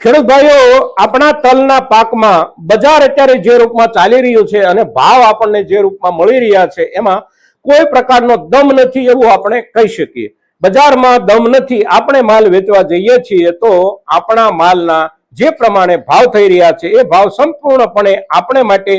ખેડૂત ભાઈઓ આપણા તલના પાકમાં બજાર અત્યારે જે રૂપમાં ચાલી રહ્યું છે અને ભાવ આપણને જે રૂપમાં મળી રહ્યા છે, એમાં કોઈ પ્રકારનો દમ નથી એવું આપણે કહી શકીએ. બજારમાં દમ નથી, આપણે માલ વેચવા જઈએ છીએ તો આપણા માલના જે પ્રમાણે ભાવ થઈ રહ્યા છે, એ ભાવ સંપૂર્ણપણે આપણે માટે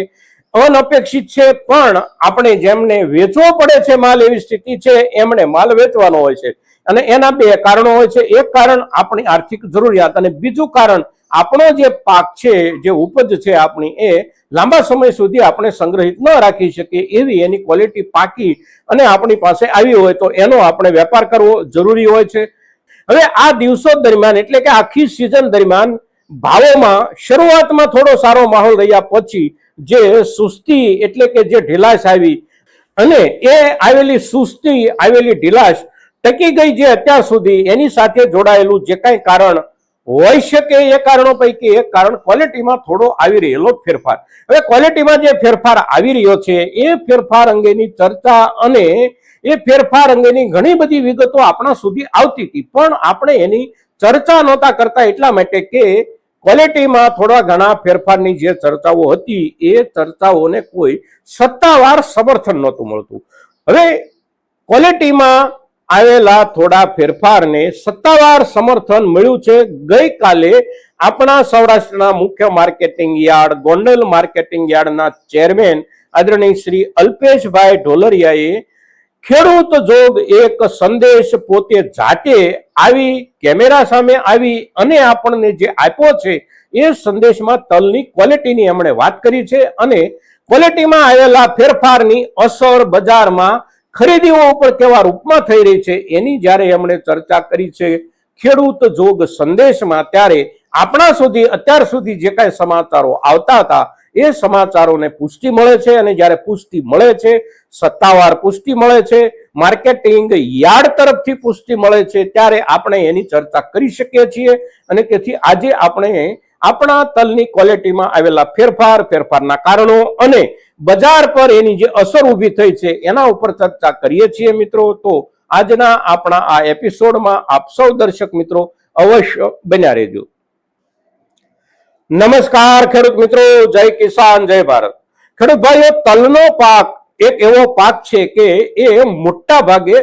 અનપેક્ષિત છે, પણ આપણે જેમને વેચવો પડે છે માલ એવી સ્થિતિ છે, એમણે માલ વેચવાનો હોય છે. અને એના બે કારણો હોય છે. એક કારણ આપણી આર્થિક જરૂરિયાત અને બીજું કારણ આપણો જે પાક છે, જે ઉપજ છે આપણી, એ લાંબા સમય સુધી આપણે સંગ્રહિત ન રાખી શકીએ એવી એની ક્વોલિટી પાકી અને આપણી પાસે આવી હોય તો એનો આપણે વેપાર કરવો જરૂરી હોય છે. હવે આ દિવસો દરમિયાન, એટલે કે આખી સિઝન દરમિયાન ભાવોમાં શરૂઆતમાં થોડો સારો માહોલ રહ્યા પછી જે સુસ્તી એટલે કે જે ઢીલાશ આવી અને એ આવેલી સુસ્તી, આવેલી ઢીલાશ ટકી ગઈ જે અત્યાર સુધી એની સાથે જોડાયેલું જે કાંઈ કારણ હોઈ શકે એ કારણો પૈકી એક કારણ ક્વોલિટીમાં થોડો આવી રહેલો ફેરફાર. હવે ક્વોલિટીમાં જે ફેરફાર આવી રહ્યો છે, એ ફેરફાર અંગેની ચર્ચા અને એ ફેરફાર અંગેની ઘણી બધી વિગતો આપણા સુધી આવતી હતી. પણ આપણે એની ચર્ચા નહોતા કરતા એટલા માટે કે ક્વોલિટીમાં થોડા ઘણા ફેરફારની જે ચર્ચાઓ હતી, એ ચર્ચાઓને કોઈ સત્તાવાર સમર્થન નહોતું મળતું. હવે ક્વોલિટીમાં આવેલા થોડા ફેરફારને સત્તાવાર સમર્થન મળ્યું છે. ગઈકાલે આપણા સૌરાષ્ટ્રના મુખ્ય માર્કેટિંગ યાર્ડ, ગોંડલ માર્કેટિંગ યાર્ડના ચેરમેન આદરણીય શ્રી અલ્પેશભાઈ ઢોલરિયાએ ખેડૂત જોગ એક સંદેશ પોતે જાતે આવી, કેમેરા સામે આવી અને આપણને જે આપ્યો છે એ સંદેશમાં તલની ક્વોલિટીની એમણે વાત કરી છે અને ક્વોલિટીમાં આવેલા ફેરફારની અસર બજારમાં ખરીદીઓ ઉપર કેવા રૂપમાં થઈ રહી છે, એની જ્યારે એમણે ચર્ચા કરી છે, ખેડૂત જોગ સંદેશમાં ત્યારે આપણા સુધી, અત્યાર સુધી જે કાંઈ સમાચારો આવતા હતા, એ સમાચારોને પુષ્ટિ મળે છે અને જ્યારે પુષ્ટિ મળે છે, સત્તાવાર પુષ્ટિ મળે છે, માર્કેટિંગ યાર્ડ તરફથી પુષ્ટિ મળે છે, ત્યારે આપણે એની ચર્ચા કરી શકીએ છીએ અને તેથી આજે આપણે આપણા તલની ક્વોલિટીમાં આવેલા ફેરફાર, ફેરફારના કારણો અને બજાર પર એની જે અસર ઊભી થઈ છે, એના ઉપર ચર્ચા કરીએ છીએ મિત્રો. તો આજના આપણા આ એપિસોડમાં આપ સૌ દર્શક મિત્રો અવશ્ય બન્યા રહેજો. નમસ્કાર ખેડૂત મિત્રો, જય કિસાન, જય ભારત. ખેડૂત ભાઈઓ, તલનો પાક એક એવો પાક છે કે એ મોટા ભાગે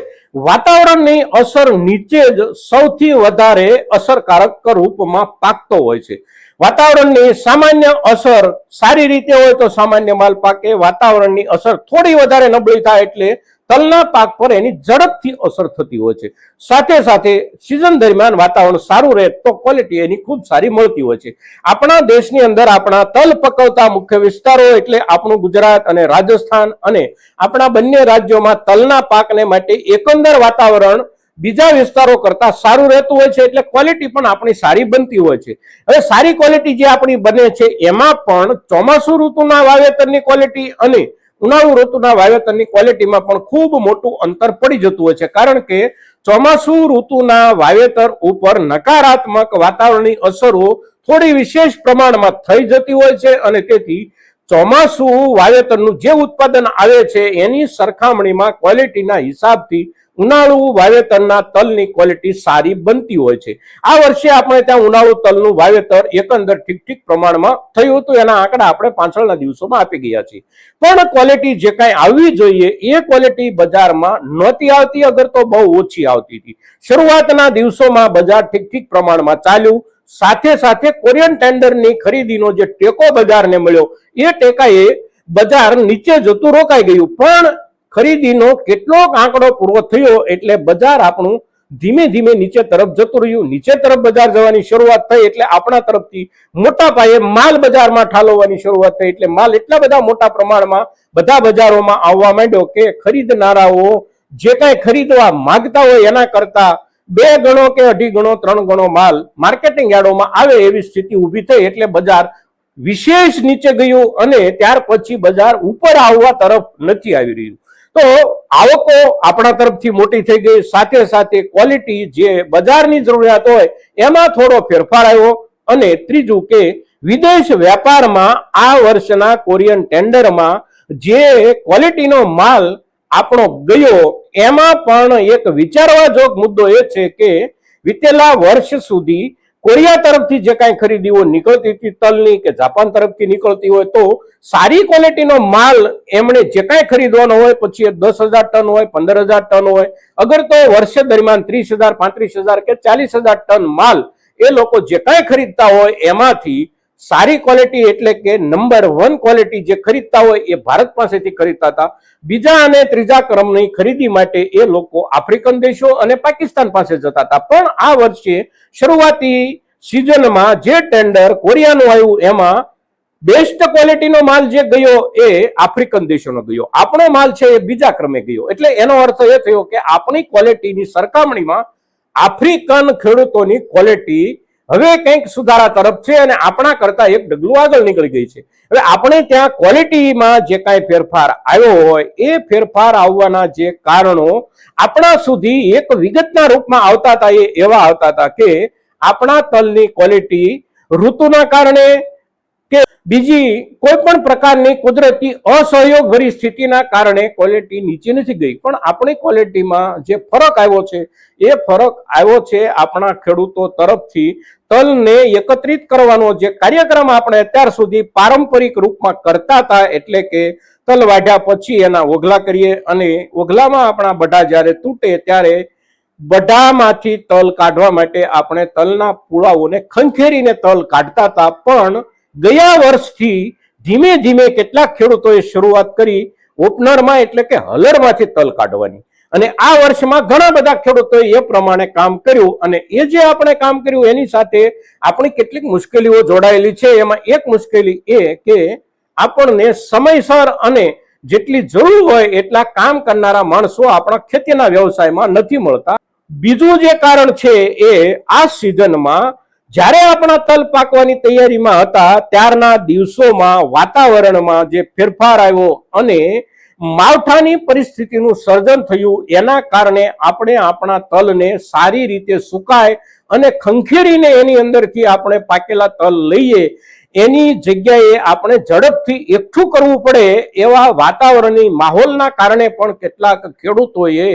વાતાવરણની અસર નીચે જ સૌથી વધારે અસરકારક રૂપમાં પાકતો હોય છે. વાતાવરણની સામાન્ય અસર સારી રીતે હોય તો સામાન્ય માલ પાકે, વાતાવરણની અસર થોડી વધારે નબળી થાય એટલે તલના પાક પર એની ઝડપથી અસર થતી હોય છે. સાથે સાથે સિઝન દરમિયાન વાતાવરણ સારું રહે તો ક્વોલિટી એની ખૂબ સારી મળતી હોય છે. આપણા દેશની અંદર આપણા તલ પકવતા મુખ્ય વિસ્તારો એટલે આપણું ગુજરાત અને રાજસ્થાન અને આપણા બંને રાજ્યોમાં તલના પાકને માટે એકંદર વાતાવરણ બીજા વિસ્તારો કરતા સારું રહેતું હોય છે એટલે ક્વોલિટી પણ આપણી સારી બનતી હોય છે. હવે સારી ક્વોલિટી જે આપણી બને છે એમાં પણ ચોમાસુ ઋતુના વાવેતરની ક્વોલિટી અને ઉનાળુ ઋતુના વાવેતરની ક્વોલિટીમાં પણ ખૂબ મોટું અંતર પડી જતું હોય છે. કારણ કે ચોમાસુ ઋતુના વાવેતર ઉપર નકારાત્મક વાતાવરણની અસરો થોડી વિશેષ પ્રમાણમાં થઈ જતી હોય છે અને તેથી ચોમાસુ વાવેતરનું જે ઉત્પાદન આવે છે એની સરખામણીમાં ક્વોલિટીના હિસાબથી ઉનાળુ વાવેતરના તલની ક્વોલિટી સારી બનતી હોય છે. આ વર્ષે આપણે ત્યાં ઉનાળુ તલનું વાવેતર એકંદર ઠીક ઠીક પ્રમાણમાં થયું હતું. એના આંકડા આપણે પાછળના દિવસોમાં આપી ગયા છીએ. પણ ક્વોલિટી જે કાંઈ આવવી જોઈએ, એ ક્વોલિટી બજારમાં નહોતી આવતી, અગર તો બહુ ઓછી આવતી હતી. શરૂઆતના દિવસોમાં બજાર ઠીક ઠીક પ્રમાણમાં ચાલ્યું. સાથે સાથે કોરિયન ટેન્ડરની ખરીદીનો જે ટેકો બજારને મળ્યો, એ ટેકાએ બજાર નીચે જતું રોકાઈ ગયું. પણ ખરીદીનો કેટલોક આંકડો પૂરો થયો એટલે બજાર આપણું ધીમે ધીમે નીચે તરફ જતું રહ્યું. નીચે તરફ બજાર જવાની શરૂઆત થઈ એટલે આપણા તરફથી મોટા પાયે માલ બજારમાં ઠાલવવાની શરૂઆત થઈ એટલે માલ એટલા બધા મોટા પ્રમાણમાં બધા બજારોમાં આવવા માંડ્યો કે ખરીદનારાઓ જે કાંઈ ખરીદવા માંગતા હોય એના કરતા બે ગણો કે અઢી ગણો, ત્રણ ગણો માલ માર્કેટિંગ યાર્ડોમાં આવે એવી સ્થિતિ ઊભી થઈ એટલે બજાર વિશેષ નીચે ગયું અને ત્યાર પછી બજાર ઉપર આવવા તરફ નથી આવી રહ્યું. તો આવકો આપણા તરફથી મોટી થઈ ગઈ. સાથે સાથે ક્વોલિટી જે બજારની જરૂરિયાત હોય, એમાં થોડો ફેરફાર આવ્યો. અને ત્રીજું કે વિદેશ વેપારમાં આ વર્ષના કોરિયન ટેન્ડરમાં જે ક્વોલિટીનો માલ આપણો ગયો, એમાં પણ એક વિચારવા જોગ મુદ્દો એ છે કે વિતેલા વર્ષ સુધી કોરિયા તરફથી જે કાંઈ ખરીદીઓ નીકળતી હતી, તલની કે જાપાન તરફથી નીકળતી હોય, તો સારી ક્વોલિટીનો માલ એમણે જે કાંઈ ખરીદવાનો હોય, પછી એ દસ હજાર ટન હોય, પંદર હજાર ટન હોય, અગર તો વર્ષે દરમિયાન ત્રીસ હજાર, પાંત્રીસ હજાર કે ચાલીસ હજાર ટન માલ એ લોકો જે કાંઈ ખરીદતા હોય, એમાંથી સારી ક્વોલિટી એટલે કે નંબર વન ક્વોલિટી જે ખરીદતા હોય એ ભારત પાસેથી ખરીદતા હતા. બીજા અને ત્રીજા ક્રમની ખરીદી માટે એ લોકો આફ્રિકન દેશો અને પાકિસ્તાન પાસે જતા હતા. પણ આ વર્ષે શરૂઆતી સિઝનમાં જે ટેન્ડર કોરિયાનું આવ્યું એમાં બેસ્ટ ક્વોલિટીનો માલ જે ગયો એ આફ્રિકન દેશોનો ગયો. આપણો માલ છે એ બીજા ક્રમે ગયો. એટલે એનો અર્થ એ થયો કે આપણી ક્વોલિટીની સરખામણીમાં આફ્રિકન ખેડૂતોની ક્વોલિટી હવે કંઈક સુધારા તરફ છે અને આપણા કરતા એક ડગલું આગળ નીકળી ગઈ છે. હવે આપણે ત્યાં ક્વોલિટીમાં જે કાંઈ ફેરફાર આવ્યો હોય, એ ફેરફાર આવવાના જે કારણો આપણા સુધી એક વિગતના રૂપમાં આવતા હતા, એ એવા આવતા હતા કે આપણા તલની ક્વોલિટી ઋતુના કારણે કે બીજી કોઈ પણ પ્રકારની કુદરતી અસહયોગ ભરી સ્થિતિના કારણે ક્વોલિટી નીચે નથી ગઈ. પણ આપણી ક્વોલિટીમાં જે ફરક આવ્યો છે, એ ફરક આવ્યો છે આપણા ખેડૂતો તરફથી તલને એકત્રિત કરવાનો જે કાર્યક્રમ આપણે અત્યાર સુધી પારંપરિક રૂપમાં કરતા હતા, એટલે કે તલ વાઢ્યા પછી એના ઓઘલા કરીએ અને ઓઘલામાં આપણા બઢા જ્યારે તૂટે ત્યારે બઢામાંથી તલ કાઢવા માટે આપણે તલના પુળાઓને ખંખેરીને તલ કાઢતા હતા. પણ ગયા વર્ષથી ધીમે ધીમે કેટલાક ખેડૂતોએ શરૂઆત કરી, ઓપનરમાં એટલે કે હલરમાંથી તલ કાઢવાની. અને આ વર્ષમાં ઘણા બધા ખેડૂતોએ એ પ્રમાણે કામ કર્યું અને એ જે આપણે કામ કર્યું એની સાથે આપણી કેટલીક મુશ્કેલીઓ જોડાયેલી છે. એમાં એક મુશ્કેલી એ કે આપણને સમયસર અને જેટલી જરૂર હોય એટલા કામ કરનારા માણસો આપણા ખેતીના વ્યવસાયમાં નથી મળતા. બીજું જે કારણ છે એ આ સિઝનમાં જ્યારે આપણા તલ પાકવાની તૈયારીમાં હતા, ત્યારના દિવસોમાં વાતાવરણમાં જે ફેરફાર આવ્યો અને માવઠાની પરિસ્થિતિનું સર્જન થયું. એના કારણે આપણે આપણા તલને સારી રીતે સુકાય અને ખંખેરીને એની અંદરથી આપણે પાકેલા તલ લઈએ. એની જગ્યાએ આપણે ઝડપથી એકઠું કરવું પડે એવા વાતાવરણની માહોલના કારણે પણ કેટલાક ખેડૂતોએ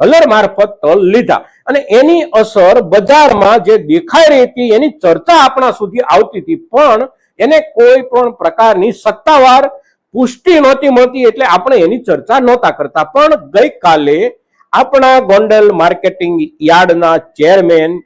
હલર મારફત તલ લીધા. અને એની અસર બજારમાં જે દેખાઈ રહી હતી, એની ચર્ચા આપણા સુધી આવતી હતી. પણ એને કોઈ પણ પ્રકારની સત્તાવાર પુષ્ટિ નહોતી મળતી એટલે આપણે એની ચર્ચા નહોતા કરતા. પણ ગઈકાલે આપણા ગોંડલ માર્કેટિંગ યાર્ડના ચેરમેન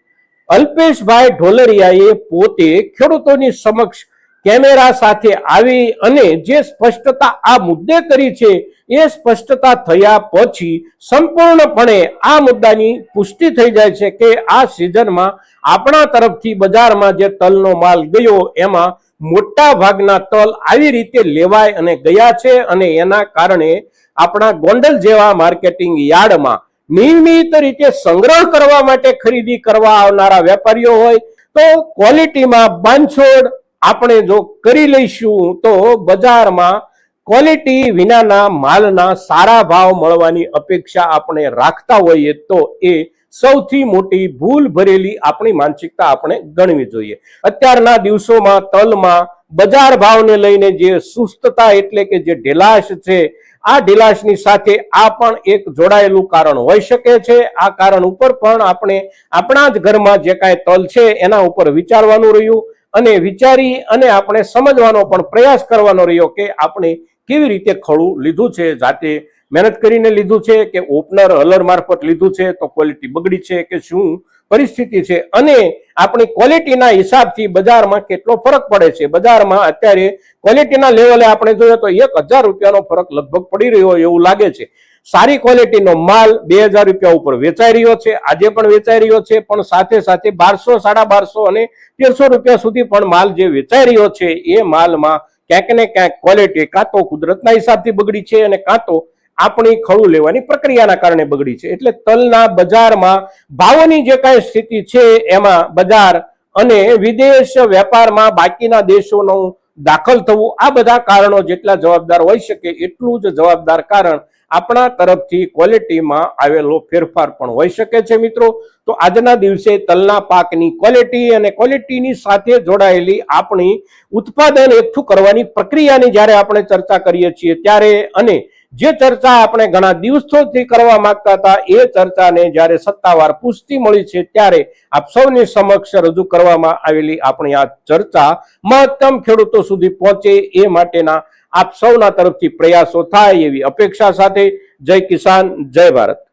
અલ્પેશભાઈ ઢોલરિયાએ પોતે ખેડૂતોની સમક્ષ કેમેરા સાથે આવી અને જે સ્પષ્ટતા આ મુદ્દે કરી છે એ સ્પષ્ટતા થયા પછી સંપૂર્ણપણે આ મુદ્દાની પુષ્ટિ થઈ જાય છે કે આ સિઝનમાં આપણા તરફથી બજારમાં જે તલનો માલ ગયો એમાં મોટા ભાગના તલ આવી રીતે લેવાય અને ગયા છે અને એના કારણે આપણા ગોંડલ જેવા માર્કેટિંગ યાર્ડમાં નિયમિત રીતે સંગ્રહ કરવા માટે ખરીદી કરવા આવનારા વેપારીઓ હોય તો ક્વોલિટીમાં બાંધછોડ આપણે જો કરી લઈશું તો બજારમાં ક્વોલિટી વિનાના માલના સારા ભાવ મળવાની અપેક્ષા આપણે રાખતા હોઈએ તો એ સૌથી મોટી ભૂલ ભરેલી આપણી માનસિકતા આપણે ગણવી જોઈએ. અત્યારના દિવસોમાં તલમાં બજાર ભાવને લઈને જે સુસ્તતા એટલે કે જે ઢીલાશ છે, આ ઢીલાશની સાથે આ પણ એક જોડાયેલું કારણ હોઈ શકે છે. આ કારણ ઉપર પણ આપણે આપણા જ ઘરમાં જે કાંઈ તલ છે એના ઉપર વિચારવાનું રહ્યું અને વિચારી અને આપણે સમજવાનો પણ પ્રયાસ કરવાનો રહ્યો કે આપણે કેવી રીતે ખડું લીધું છે જાતે મહેનત કરીને લીધું છે કે ઓપનર હલર મારફત લીધું છે, તો ક્વોલિટી બગડી છે કે શું? પરિસ્થિતિ છે. અને આપણી ક્વોલિટીના હિસાબથી બજારમાં કેટલો ફરક પડે છે? બજારમાં અત્યારે ક્વોલિટીના લેવલે આપણે જોઈએ તો એક હજાર રૂપિયાનો ફરક લગભગ પડી રહ્યો એવું લાગે છે. સારી ક્વોલિટીનો માલ બે હજાર રૂપિયા ઉપર વેચાઈ રહ્યો છે. આજે પણ વેચાઈ રહ્યો છે, પણ સાથે સાથે બારસો, સાડા બારસો અને તેરસો રૂપિયા સુધી પણ માલ જે વેચાઈ રહ્યો છે, એ માલમાં ક્યાંક ને ક્યાંક ક્વોલિટી કાં તો કુદરતના હિસાબથી બગડી છે અને કાં તો આપણી ખળું લેવાની પ્રક્રિયાના કારણે બગડી છે. એટલે તલના બજારમાં ભાવોની જે કાંઈ સ્થિતિ છે, એમાં બજાર અને વિદેશ વેપારમાં બાકીના દેશોનું દાખલ થવું, આ બધા કારણો જેટલા જવાબદાર હોઈ શકે એટલું જ જવાબદાર કારણ આપણા તરફથી ક્વોલિટીમાં આવેલો ફેરફાર પણ હોઈ શકે છે મિત્રો. તો આજના દિવસે તલના પાકની ક્વોલિટી અને ક્વોલિટીની સાથે જોડાયેલી આપણી ઉત્પાદન એકઠું કરવાની પ્રક્રિયાની જ્યારે આપણે ચર્ચા કરીએ છીએ ત્યારે અને જે ચર્ચા આપણે ઘણા દિવસોથી કરવા માંગતા હતા, એ ચર્ચાને જ્યારે સત્તાવાર પુષ્ટિ મળી છે ત્યારે આપ સૌની સમક્ષ રજૂ કરવામાં આવેલી આપણી આ ચર્ચા મહત્તમ ખેડૂતો સુધી પહોંચે એ માટેના આપ સૌના તરફથી પ્રયાસો થાય એવી અપેક્ષા સાથે જય કિસાન, જય ભારત.